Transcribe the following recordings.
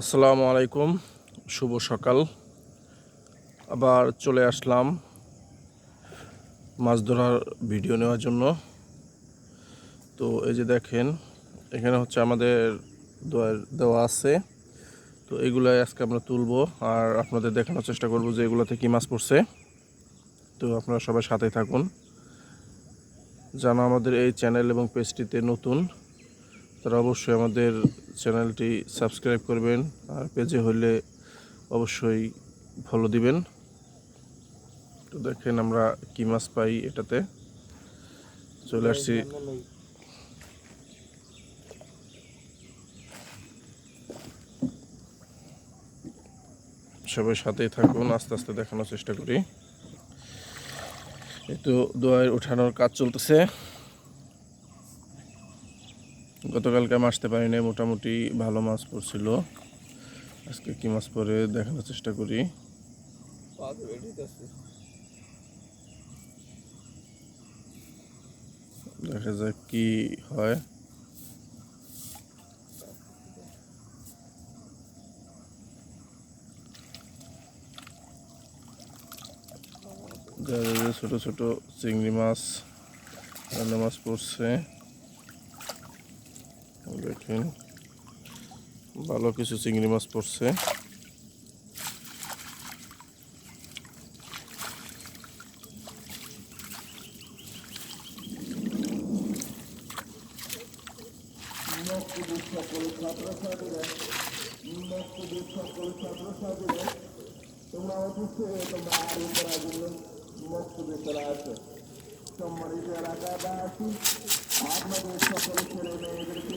আসসালামু আলাইকুম, শুভ সকাল। আবার চলে আসলাম মাছ ধরার ভিডিও নেওয়ার জন্য। তো এই যে দেখেন, এখানে হচ্ছে আমাদের দেওয়া আছে। তো এগুলাই আজকে আমরা তুলব আর আপনাদের দেখানোর চেষ্টা করব যে এগুলোতে কী মাছ পড়ছে। তো আপনারা সবাই সাথে থাকুন। যারা আমাদের এই চ্যানেল এবং পেজটিতে নতুন, তারা অবশ্যই আমাদের চ্যানেলটি সাবস্ক্রাইব করবেন আর পেজে হলে অবশ্যই ফলো দিবেন। তো দেখেন আমরা কি মাছ পাই এটাতে। চলে আসছি। সবাই সাথেই থাকুন, আস্তে আস্তে দেখানোর চেষ্টা করি। এই তো দোয়ার উঠানোর কাজ চলতেছে। গতকালকে আমি আসতে পারিনি, মোটামুটি ভালো মাছ পড়ছিল। আজকে কি মাছ পরে দেখানোর চেষ্টা করি। দেখা যাক কি হয়। ছোট ছোট চিংড়ি মাছ, রান্না মাছ পড়ছে। দেখেন ভালো কিছু চিংড়ি মাছ পড়ছে। তোমরা অফিসে তোমরা আর উপর আসলে মক্তবে চলে আসো সম্মানিত এলাকাবাসী আপনাদের সকল ছেলে মেয়েদেরকে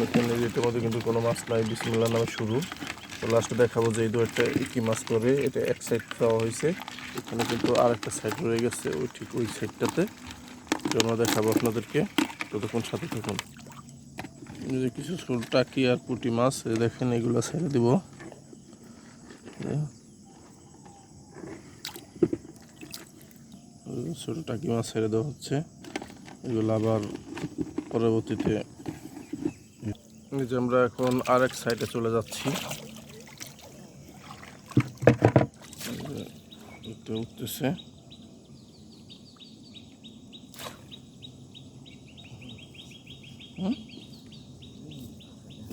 দেখেন এটার মধ্যে কিন্তু কোনো মাছ নাই। বিসমিল্লা নামে শুরু। তো লাস্টে দেখাবো যে এই দুটো কি মাছ করে এটা এক সাইড দেওয়া হয়েছে। এখানে কিন্তু আর একটা সাইড রয়ে গেছে ওই ঠিক ওই সাইডটাতে জন্য দেখাবো আপনাদেরকে। ততক্ষণ সাথে থাকুন। যে কিছু টাকি আর পুঁটি মাছ দেখেন এগুলো ছেড়ে দিব। ছোটো টাকি মাছ ছেড়ে দেওয়া হচ্ছে। এগুলো আবার পরবর্তীতে যে আমরা এখন আর এক সাইডে চলে যাচ্ছি। উঠতেছে?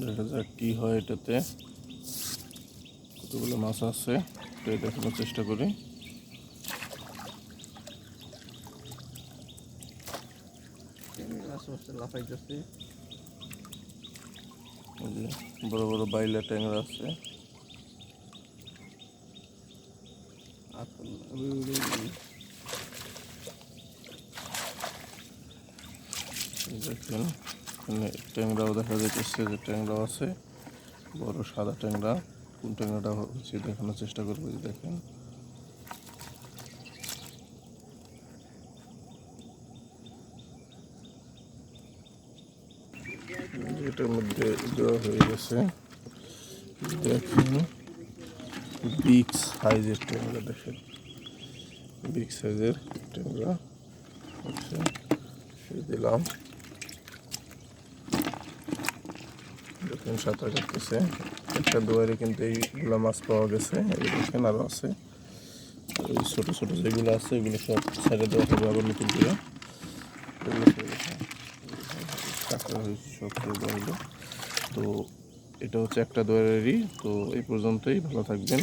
দেখা যাক কি হয় এটাতে। কতগুলো মাছ আছে এটা দেখানোর চেষ্টা করি। যে বড় বড় বাইলা ট্যাংরা আছে। দেখেন এখানে ট্যাংরাও দেখা যাচ্ছে যে ট্যাংরাও আছে বড় সাদা ট্যাংরা। কোন ট্যাংরাটা হচ্ছে দেখানোর চেষ্টা করব যে দেখেন। এটার মধ্যে দেওয়া হয়ে গেছে। দেখেন বিগ সাইজের ট্যাংরা দেখেন। বিগ সাইজের ট্যাংরা দিলাম। দেখুন, সাঁতার কাটতেছে। একটা দুয়ারে কিন্তু এইগুলো মাছ পাওয়া গেছে দেখেন আরও আছে। ছোটো ছোটো যেগুলো আছে, এগুলো সব ছেড়ে দেওয়া হবে আবার নতুন করে এগুলো ছেড়ে দেওয়া হবে। কাঁকড়া হয়েছে সবচেয়ে বড়। তো এটা হচ্ছে একটা দোয়ারেরই। তো এই পর্যন্তই ভালো থাকবেন।